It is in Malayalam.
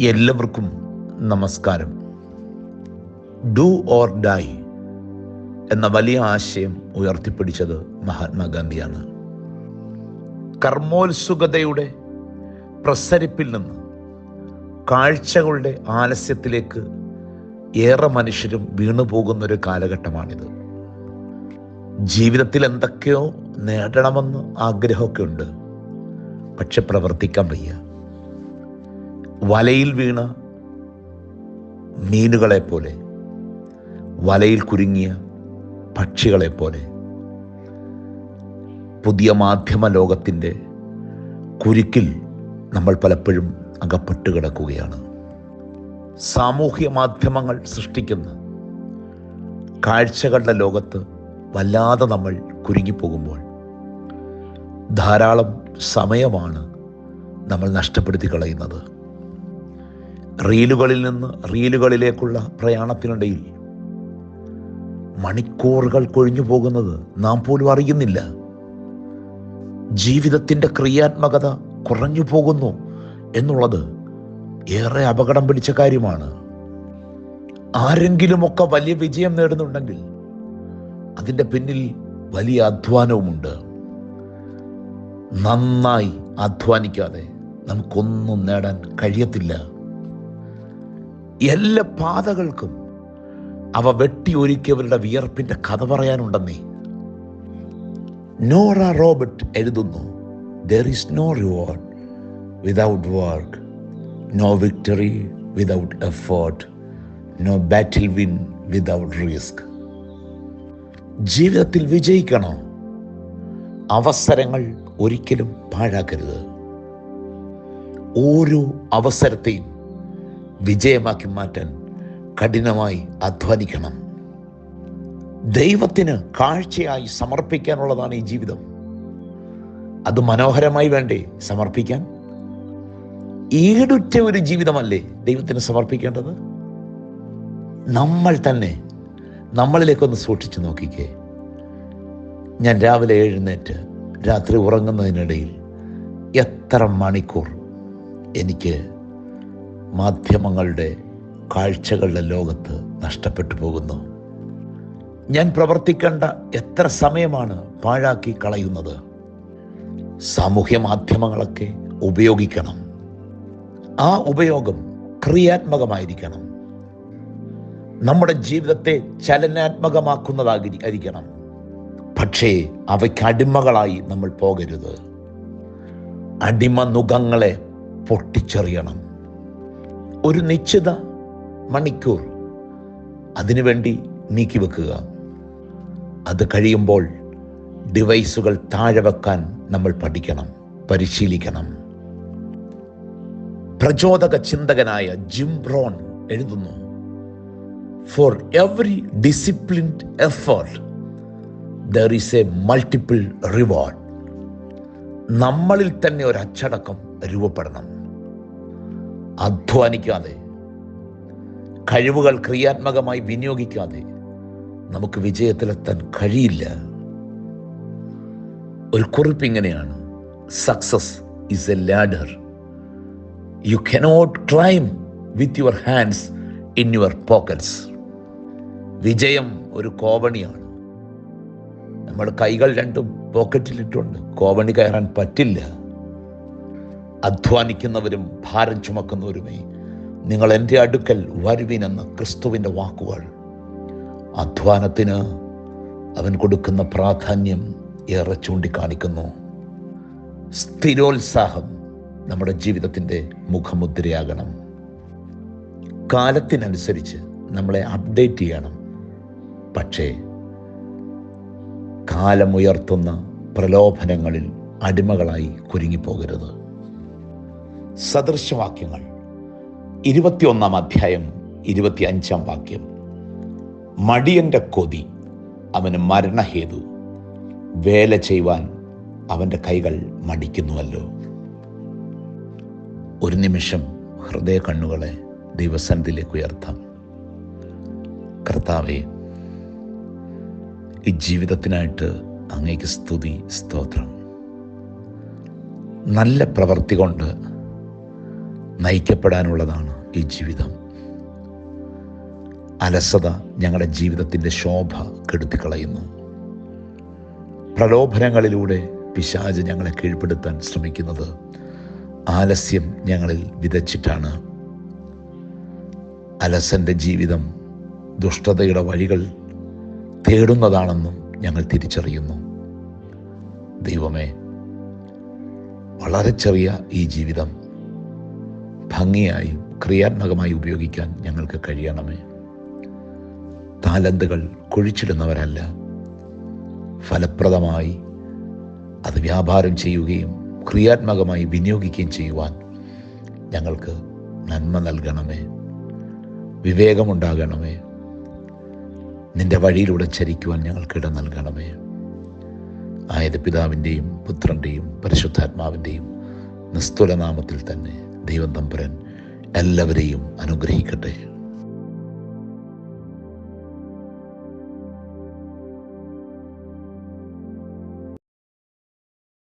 എല്ലാവർക്കും നമസ്കാരം. ഡു ഓർ ഡൈ എന്ന വലിയ ആശയം ഉയർത്തിപ്പിടിച്ചത് മഹാത്മാഗാന്ധിയാണ്. കർമ്മോത്സുകതയുടെ പ്രസരിപ്പിൽ നിന്ന് കാഴ്ചകളുടെ ആലസ്യത്തിലേക്ക് ഏറെ മനുഷ്യരും വീണുപോകുന്ന ഒരു കാലഘട്ടമാണിത്. ജീവിതത്തിൽ എന്തൊക്കെയോ നേടണമെന്ന് ആഗ്രഹമൊക്കെ ഉണ്ട് പക്ഷെ പ്രവർത്തിക്കാൻ വയ്യ. വലയിൽ വീണ മീനുകളെ പോലെ വലയിൽ കുരുങ്ങിയ പക്ഷികളെ പോലെ പുതിയ മാധ്യമ ലോകത്തിന്റെ കുരുക്കിൽ നമ്മൾ പലപ്പോഴും അകപ്പെട്ട് കിടക്കുകയാണ്. സാമൂഹ്യ മാധ്യമങ്ങൾ സൃഷ്ടിക്കുന്ന കാഴ്ചകളുടെ ലോകത്ത് വല്ലാതെ നമ്മൾ കുരുങ്ങിപ്പോകുമ്പോൾ ധാരാളം സമയമാണ് നമ്മൾ നഷ്ടപ്പെടുത്തി കളയുന്നത്. റീലുകളിൽ നിന്ന് റീലുകളിലേക്കുള്ള പ്രയാണത്തിനിടയിൽ മണിക്കൂറുകൾ കൊഴിഞ്ഞു പോകുന്നത് നാം പോലും അറിയുന്നില്ല. ജീവിതത്തിന്റെ ക്രിയാത്മകത കുറഞ്ഞു പോകുന്നു എന്നുള്ളത് ഏറെ അപകടം പിടിച്ച കാര്യമാണ്. ആരെങ്കിലുമൊക്കെ വലിയ വിജയം നേടുന്നുണ്ടെങ്കിൽ അതിന്റെ പിന്നിൽ വലിയ അധ്വാനവുമുണ്ട്. നന്നായി അധ്വാനിക്കാതെ നമുക്കൊന്നും നേടാൻ കഴിയത്തില്ല. എല്ലാ പാതകൾക്കും അവ വെട്ടി ഒരുക്കിയവരുടെ വിയർപ്പിന്റെ കഥ പറയാനുണ്ടെന്നേ. നോറ റോബർട്ട് എഴുതുന്നു there is no reward without work no victory without effort no battle win without risk ജീവിതത്തിൽ വിജയിക്കണോ? അവസരങ്ങൾ ഒരിക്കലും പാഴാക്കരുത്. ഓരോ അവസരത്തെയും വിജയമാക്കി മാറ്റാൻ കഠിനമായി അധ്വാനിക്കണം. ദൈവത്തിന് കാഴ്ചയായി സമർപ്പിക്കാനുള്ളതാണ് ഈ ജീവിതം. അത് മനോഹരമായി വേണ്ടേ സമർപ്പിക്കാൻ? ഈടുറ്റ ഒരു ജീവിതമല്ലേ ദൈവത്തിന് സമർപ്പിക്കേണ്ടത്? നമ്മൾ തന്നെ നമ്മളിലേക്കൊന്ന് സൂക്ഷിച്ചു നോക്കിക്കേ. ഞാൻ രാവിലെ എഴുന്നേറ്റ് രാത്രി ഉറങ്ങുന്നതിനിടയിൽ എത്ര മണിക്കൂർ എനിക്ക് മാധ്യമങ്ങളുടെ കാഴ്ചകളുടെ ലോകത്ത് നഷ്ടപ്പെട്ടു പോകുന്നു. ഞാൻ പ്രവർത്തിക്കേണ്ട എത്ര സമയമാണ് പാഴാക്കി കളയുന്നത്? സാമൂഹ്യ മാധ്യമങ്ങളൊക്കെ ഉപയോഗിക്കണം. ആ ഉപയോഗം ക്രിയാത്മകമായിരിക്കണം. നമ്മുടെ ജീവിതത്തെ ചലനാത്മകമാക്കുന്നതായിരിക്കണം. പക്ഷേ അവയ്ക്ക് അടിമകളായി നമ്മൾ പോകരുത്. അടിമ നുഖങ്ങളെ പൊട്ടിച്ചെറിയണം. ഒരു നിശ്ചിത മണിക്കൂർ അതിനുവേണ്ടി നീക്കി വെക്കുക. അത് കഴിയുമ്പോൾ ഡിവൈസുകൾ താഴെ വെക്കാൻ നമ്മൾ പഠിക്കണം പരിശീലിക്കണം. പ്രചോദക ചിന്തകനായ ജിം ബ്രോൺ എഴുതുന്നു for every disciplined effort there is a multiple reward നമ്മളിൽ തന്നെ ഒരു അച്ചടക്കം രൂപപ്പെടണം. അധ്വാനിക്കാതെ കഴിവുകൾ ക്രിയാത്മകമായി വിനിയോഗിക്കാതെ നമുക്ക് വിജയത്തിലെത്താൻ കഴിയില്ല. ഒരു കുറിപ്പ് ഇങ്ങനെയാണ്. Success is a ladder you cannot climb with your hands in your pockets വിജയം ഒരു കോവണിയാണ് നമ്മൾ കൈകൾ രണ്ടും പോക്കറ്റിലിട്ടുണ്ട് കോവണി കയറാൻ പറ്റില്ല. അധ്വാനിക്കുന്നവരും ഭാരം ചുമക്കുന്നവരുമേ നിങ്ങൾ എന്റെ അടുക്കൽ വരുവിനെന്ന് ക്രിസ്തുവിന്റെ വാക്കുകൾ. അധ്വാനത്തിന് അവൻ കൊടുക്കുന്ന പ്രാധാന്യം ഏറെ ചൂണ്ടിക്കാണിക്കുന്നു. സ്ഥിരോത്സാഹം നമ്മുടെ ജീവിതത്തിന്റെ മുഖമുദ്രയാകണം. കാലത്തിനനുസരിച്ച് നമ്മളെ അപ്ഡേറ്റ് ചെയ്യണം. പക്ഷേ കാലമുയർത്തുന്ന പ്രലോഭനങ്ങളിൽ അടിമകളായി കുരുങ്ങിപ്പോകരുത്. സദൃശവാക്യങ്ങൾ. ഇരുപത്തിയൊന്നാം അധ്യായം ഇരുപത്തി അഞ്ചാം വാക്യം. മടിയന്റെ കൊതി അവന് മരണഹേതു. വേല ചെയ്യുവാൻ അവന്റെ കൈകൾ മടിക്കുന്നുവല്ലോ. ഒരു നിമിഷം ഹൃദയ കണ്ണുകളെ ദൈവസന്നിധിയിലേക്ക് ഉയർത്താം. കർത്താവെ ഈ ജീവിതത്തിനായിട്ട് അങ്ങേക്ക് സ്തുതി സ്തോത്രം. നല്ല പ്രവൃത്തി കൊണ്ട് നയിക്കപ്പെടാനുള്ളതാണ് ഈ ജീവിതം. അലസത ഞങ്ങളുടെ ജീവിതത്തിന്റെ ശോഭ കെടുത്തിക്കളയുന്നു. പ്രലോഭനങ്ങളിലൂടെ പിശാജ് ഞങ്ങളെ കീഴ്പ്പെടുത്താൻ ശ്രമിക്കുന്നത് ആലസ്യം ഞങ്ങളിൽ വിതച്ചിട്ടാണ്. അലസന്റെ ജീവിതം ദുഷ്ടതയുടെ വഴികൾ തേടുന്നതാണെന്നും ഞങ്ങൾ തിരിച്ചറിയുന്നു. ദൈവമേ വളരെ ചെറിയ ഈ ജീവിതം ഭംഗിയായും ക്രിയാത്മകമായി ഉപയോഗിക്കാൻ ഞങ്ങൾക്ക് കഴിയണമേ. താലന്തുകൾ കുഴിച്ചിടുന്നവരല്ല. ഫലപ്രദമായി അത് വ്യാപാരം ചെയ്യുകയും ക്രിയാത്മകമായി വിനിയോഗിക്കുകയും ചെയ്യുവാൻ ഞങ്ങൾക്ക് നന്മ നൽകണമേ. വിവേകമുണ്ടാകണമേ. നിന്റെ വഴിയിലൂടെ ചരിക്കുവാൻ ഞങ്ങൾക്കിട നൽകണമേ. ആയത് പിതാവിന്റെയും പുത്രന്റെയും പരിശുദ്ധാത്മാവിന്റെയും നിസ്തുലനാമത്തിൽ തന്നെ. ദൈവം തമ്പുരൻ എല്ലാവരെയും അനുഗ്രഹിക്കട്ടെ.